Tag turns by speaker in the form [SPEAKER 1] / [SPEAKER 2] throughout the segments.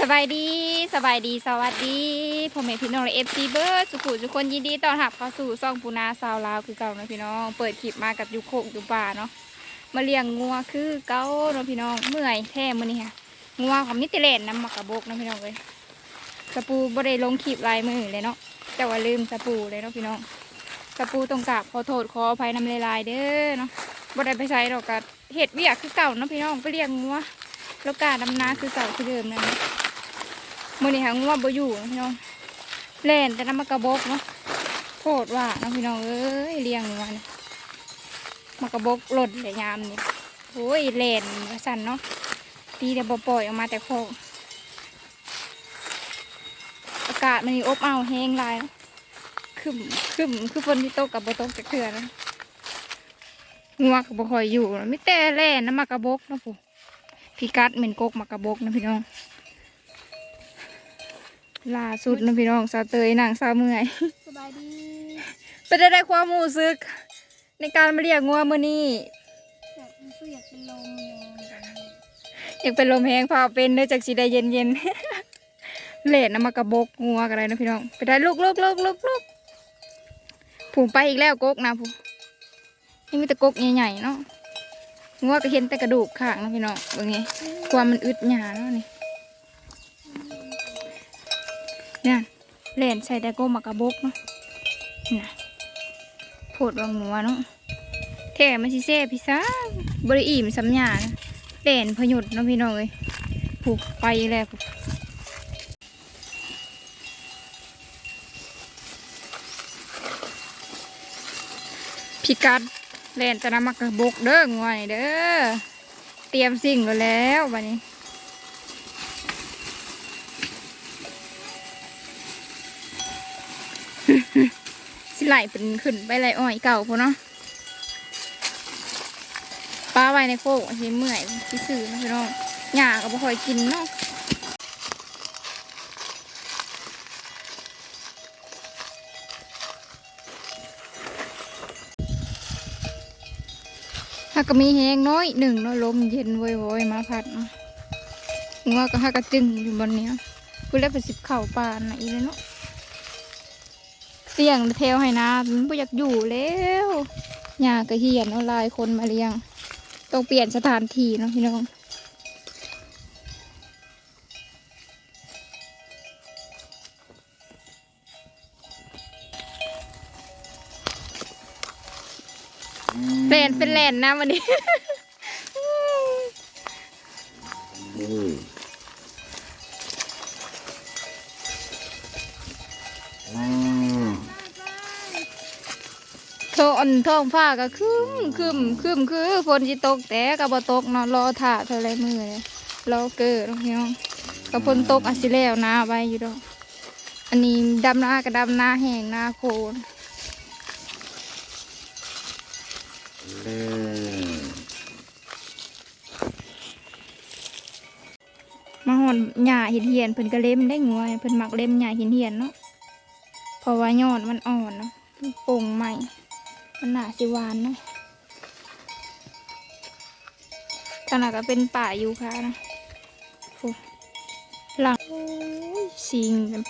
[SPEAKER 1] สบายดีสบายดีสวัสดีผมเอพี่น้องเอฟซีเบิร์ดสุขุทุกคนยินดีต้อนรับเข้าสู่ซ่องปูนาสาวลาวคือเก่านะพี่น้อง เปิดคลิปมากับยูโคกยูป่าเนาะมาเลี้ยงงัวคือเก่านะพี่น้องเมื่อยแท้มื้อนี้ค่ะงัวของมิตรเลนน้ำมักกะบกนะพี่น้องเลยสปูบ่ได้ลงคลิปลายมือเลยเนาะแต่ว่าลืมสปูเลยเนาะพี่น้องสปูต้องกราบขอโทษขออภัยนำลายเด้อเนาะบ่ได้ไปใช้ดอกกะเห็ดเวียคือเก่าเนาะพี่น้องไปเลี้ยงงัวแล้วกาดำนาคือเก่าคือเดิมนั่นเนาะ มื่อนี้หางว่าบ่อยู่นะพี่น้องแล่นแต่น้ำมากระบอกเนาะโทษว่าเนาะพี่น้องเอ้ยเลี้ยงมันมากระบอกหล่นแต่ยามนี่โอ้ยแล่นสั่นเนาะตีแต่บ่ปล่อยออกมาแต่โคอากาศมันนี่อบอ้าวแห้งลายเนาะคึมคึมคือฝนที่ตกกับบ่ตกจากเถื่อนงัวก็บ่คอยอยู่นะมิแต่แล่นน้ำมากระบอกเนาะผู้พี่กัดเหม็นกกมากระบอกนะพี่น้อง ล่าสุดนะพี่น้องสาวเตยนางสาวเมื่อย
[SPEAKER 2] สบายดี
[SPEAKER 1] เป็นได้ได้ความรู้สึก ในการมาเรียกงัวมือนี้
[SPEAKER 2] อยากรู้สึกอยากเป็นลมอยู่แบบนี้
[SPEAKER 1] อยากเป็นลมแห้งพาเป็นเนื่องจากสีได้เย็นเย็นๆเลดน้ำมากระบกงัวกันเลยนะพี่น้องไปได้ลูกลูกลูกลูกลูกผูไปอีกแล้วกกนะผูนี่มีแต่กกใหญ่ๆเนาะงัวก็เห็นแต่กระดูกข้างนะพี่น้องบางไงความมันอึดหยาเนาะนี่เนี่ยเล่นใส่แต่กกมากระบกเนาะน่ะโผดวางหัวเนาะแท้มันสิเซ่พี่ซ่าบริอิ่มสำญานเล่นพยุดเนาะพี่น้องเอ้ยผูกไปแล้วพิกัดแล่นจะนำมากระบกเด้องวยเด้อเตรียมสิ่งไว้แล้ววันนี้ สิไหลเป็นขึ้นไปไหลอ้อยเก่าพอเนาะป้าไว้ในโคกสิเมื่อยที่ซื้อนะพี่น้องหญ้าก็บ่ค่อยกินเนาะถ้าก็มีแห้งน้อยหนึ่งเนาะลมเย็นโวยๆมาพัดเนาะงัวก็ฮักกระจึงอยู่บนเนี้ยกูเล่นไปสิบเข่าปานนะอีเลยเนาะ เสี่ยงเทวให้นะมันบ่อยากอยู่แล้วหญ้าก็เหียนเอาหลายคนมาเลี้ยง ต้องเปลี่ยนสถานที่เนาะพี่น้องแลนเป็นแลนนะวันนี้ โทอนท้องฟ้าก็คึมคึมคึมคือฝนจิตกแต่ก็บ่ตกเนาะรอถ่าเท่าไรมือเลยรอเกิดเนาะพี่น้องก็ฝนตกอาจสิแล้วนาไว้อยู่ดอกอันนี้ดำนากับดำนาแห้งนาโคนมาหอนหญ้าห็นเหียนเพิ่นก็เล่มได้งัวเพิ่นมักเล่มหญ้าห็นเหียนเนาะเพราะว่า ยอดมันอ่อนเนาะโป่งใหม่ มันหนาสิหวานเนาะขนาดก็เป็นป่าอยู่ค่ะนะหลังสิงกัน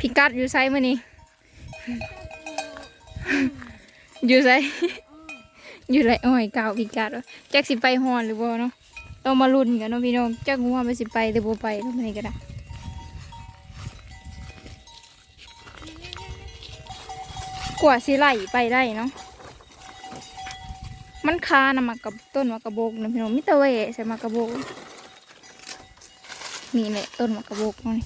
[SPEAKER 1] พิกัดอยู่ไซมื่อนี้อยู่ไซอยู่ไรอ้อยเก่าพิกัดวแจ็คสิไปฮอนหรือบ่เนาะต้องมาลุ้นกันเนาะพี่น้องแจ็คงัวมันสิไปหรือบ่ไปเนาะมื่อนี้ก็ได้ กว่าสิไหลไปได้เนาะมันคานะมากับต้นมะกระโบกนะพี่น้องมิตรเวใส่มะกระโบกนี่แหละต้นมะกระโบกนี่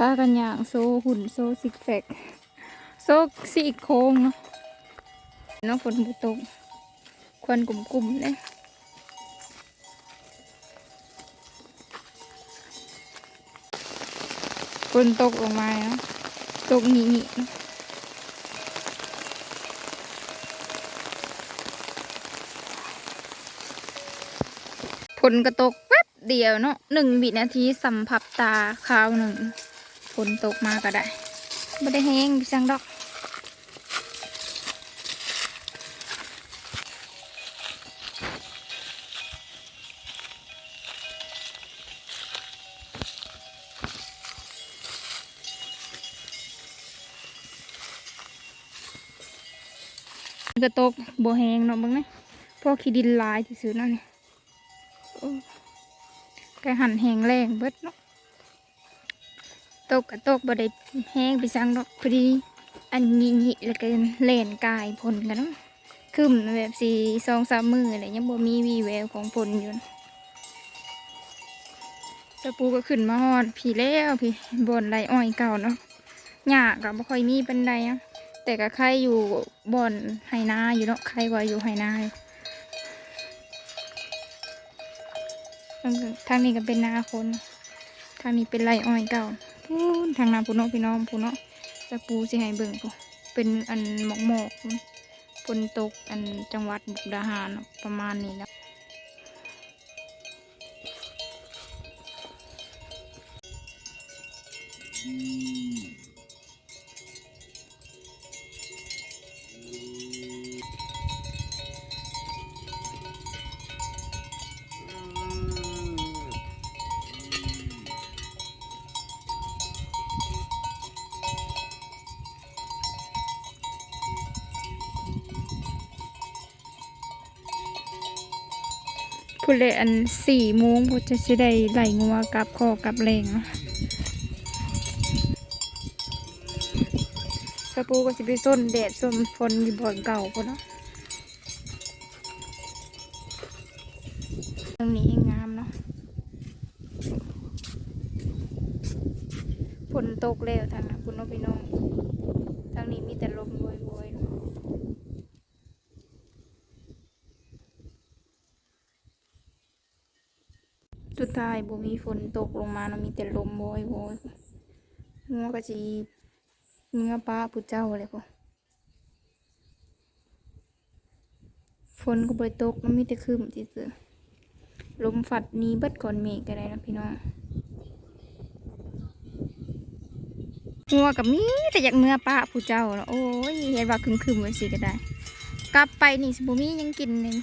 [SPEAKER 1] พากันอย่างโซหุ่นโซซิกแซกโซสีโค้งเนาะเนาะฝนบุตกควันกลุ่มๆเลยฝนตกลงมาเนาะตกนี่นี่เนาะผลกระตกแป๊บเดียวเนาะหนึ่งวินาทีสัมผัสตาคราวหนึ่ง ฝนตกมาก็ได้ไม่ได้แห้งพี่สังดอกกระตกบ่แหงเนาะบิ่งนะพวกขี้ดินลายที่ซื้อนาะนี่โอ้แกหันแหงแรงเบิดเนาะ ตกกระตกบ่ได้แห้งไปสังดอกพอดี อันนี้นี่แล้วก็เล่นกายพลกันเนาะคืมแบบสี่สองสามมืออะไรยังบ่มีวีแววของพลอยู่ตะปูก็ขึ้นมาฮอดพี่แล้วพี่บนไรอ้อยเก่าเนาะหญ้าก็บ่ค่อยมีปันใดอะแต่ก็ใครอยู่บ่อนไหนาอยู่เนาะใครกว่าอยู่ไหนาทางนี้ก็เป็นนาคนทางนี้เป็นไรอ้อยเก่า พูนทางนาพูนเนาะพี่น้องพูนเนาะจะปูสิให้เบิ่งพูเป็นอันหมอกหมอกฝนตกอันจังหวัดบุกดาหารเนประมาณนี้แล้ว พูดเลยอันสี่โมงพูดจะสิได้ไหลงัวกลับคอกลับแรงเนาะปูก็สิไปส้นแดดส้นฝนอยู่บ่อนเก่าพุ่นเนาะตรงนี้งามเนาะฝนตกแล้วทางนั้นคุณน้องพี่น้องทางนี้มีแต่ลมโวยๆเนาะ สุดท้ายบ่มีฝนตกลงมาเนาะมีแต่ลมโวยโวยงัวก็จีเมื่อป้าผู้เจ้าเลยพอฝนก็บ่ได้ตกมันมีแต่ครึ้มซื่อๆลมฝัดนี้เบิดก่อนเมฆก็ได้นะพี่น้องงัวกับมีแต่อยากเมื่อป้าผู้เจ้าเนาะโอ้ยเห็นว่าครึมๆไว้สิก็ได้ กลับไปนี่สบ่มียังกินเลย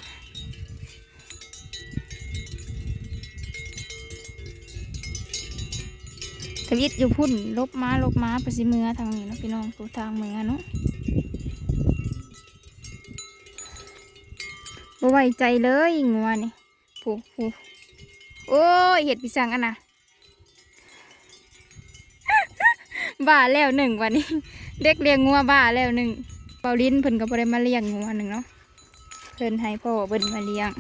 [SPEAKER 1] วิตอยู่พุ่น ลบม้าลบม้าไปสิเมือทางนี้นะพี่น้องกูทางเมือเนาะบ่ไว้ใจเลยงัวนี่ผูผูโอ้ยเห็ดพิสังอันนะบ้าแล้วหนึ่งวันนี้ เด็กเลี้ยงงัวบ้าแล้วหนึ่งเปาลิ้นเพิ่นก็บ่ได้มาเลี้ยงงัวหนึ่งเนาะเพิ่นให้พ่อเพิ่นมาเลี้ยง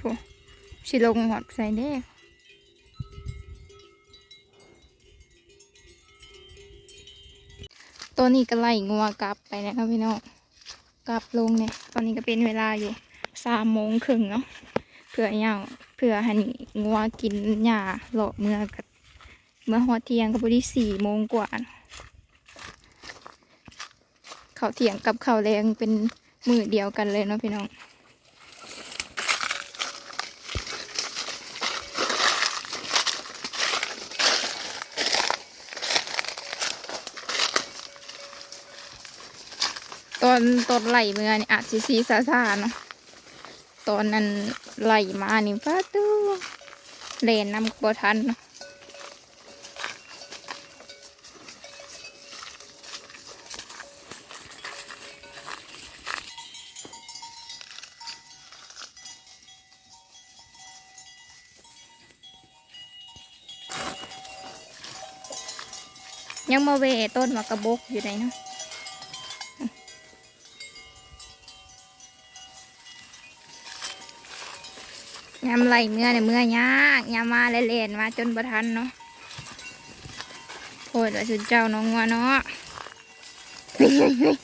[SPEAKER 1] โอ้ สิลงหอดใส่เด้ตัวนี้ก็ไล่งัวกลับไปนะครับพี่น้องกลับลงเนี่ย ตอนนี้ก็เป็นเวลาอยู่สามโมงครึ่งเนาะเพื่อย่างเพื่อให้งัวกินหญ้าเลาะเมื่อกับเมื่อหอดเที่ยงก็พอดีสี่โมงกว่าเขาเทียงกับเขาแรงเป็นมือเดียวกันเลยเนาะพี่น้อง อนตอนไหลเมื่อนี่อาจสิซีซาซาเนาะตอนนั้นไหลมานี่ฟ้าตู้เลนนำบ่ทันเนาะยังมาเวต้นมากระบกอยู่ไหนเนาะ ยำไหลเมื่อเนี่ยเมื่อยากยำมาเล่นๆมาจนประทันเนาะโพดว่าสุดเจ้าน้องวัวเนาะเฮ้ยเฮ้ยเฮ้ย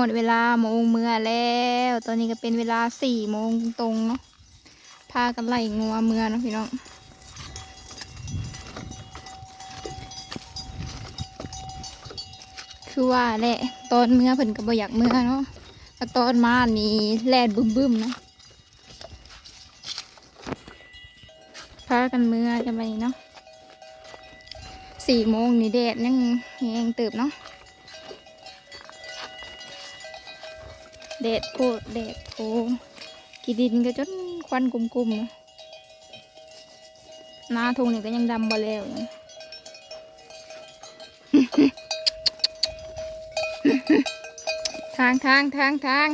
[SPEAKER 1] อดเวลาโมงเมื่อแล้ว ตอนนี้ก็เป็นเวลาสี่โมงตรงเนาะ พากันไล่งัวเมื่อเนาะพี่น้อง คือว่าแหละตอนเมื่อเพิ่นก็บ่อยากเมื่อเนาะแต่ตอนมานี่แลดบึ้มๆนะพากันเมื่อกันไปเนาะสี่โมงนี่แดดยังแหงเติบเนาะแดดโคตรแดดโคกีดินก็จนควันกลุ่มๆนะหน้าทงนี่ก็ยังดำบ่แล้วอยู่ ทางทางทางทาง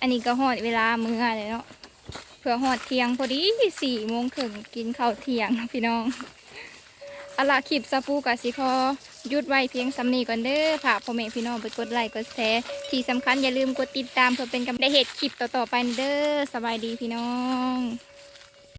[SPEAKER 1] อันนี้ก็หอดเวลามื้อเลยเนาะเพื่อหอดเที่ยงพอดีสี่โมงถึงกินข้าวเที่ยงพี่น้องอล่ะคลิปสปูกับสิคอยุดไว้เพียงสำนีก่อนเด้อฝากพ่อแม่พี่น้องไปกดไลค์กดแชร์ที่สำคัญอย่าลืมกดติดตามเพื่อเป็นกำลังใจให้เฮ็ดคลิปต่อๆไปเด้อสบายดีพี่น้อง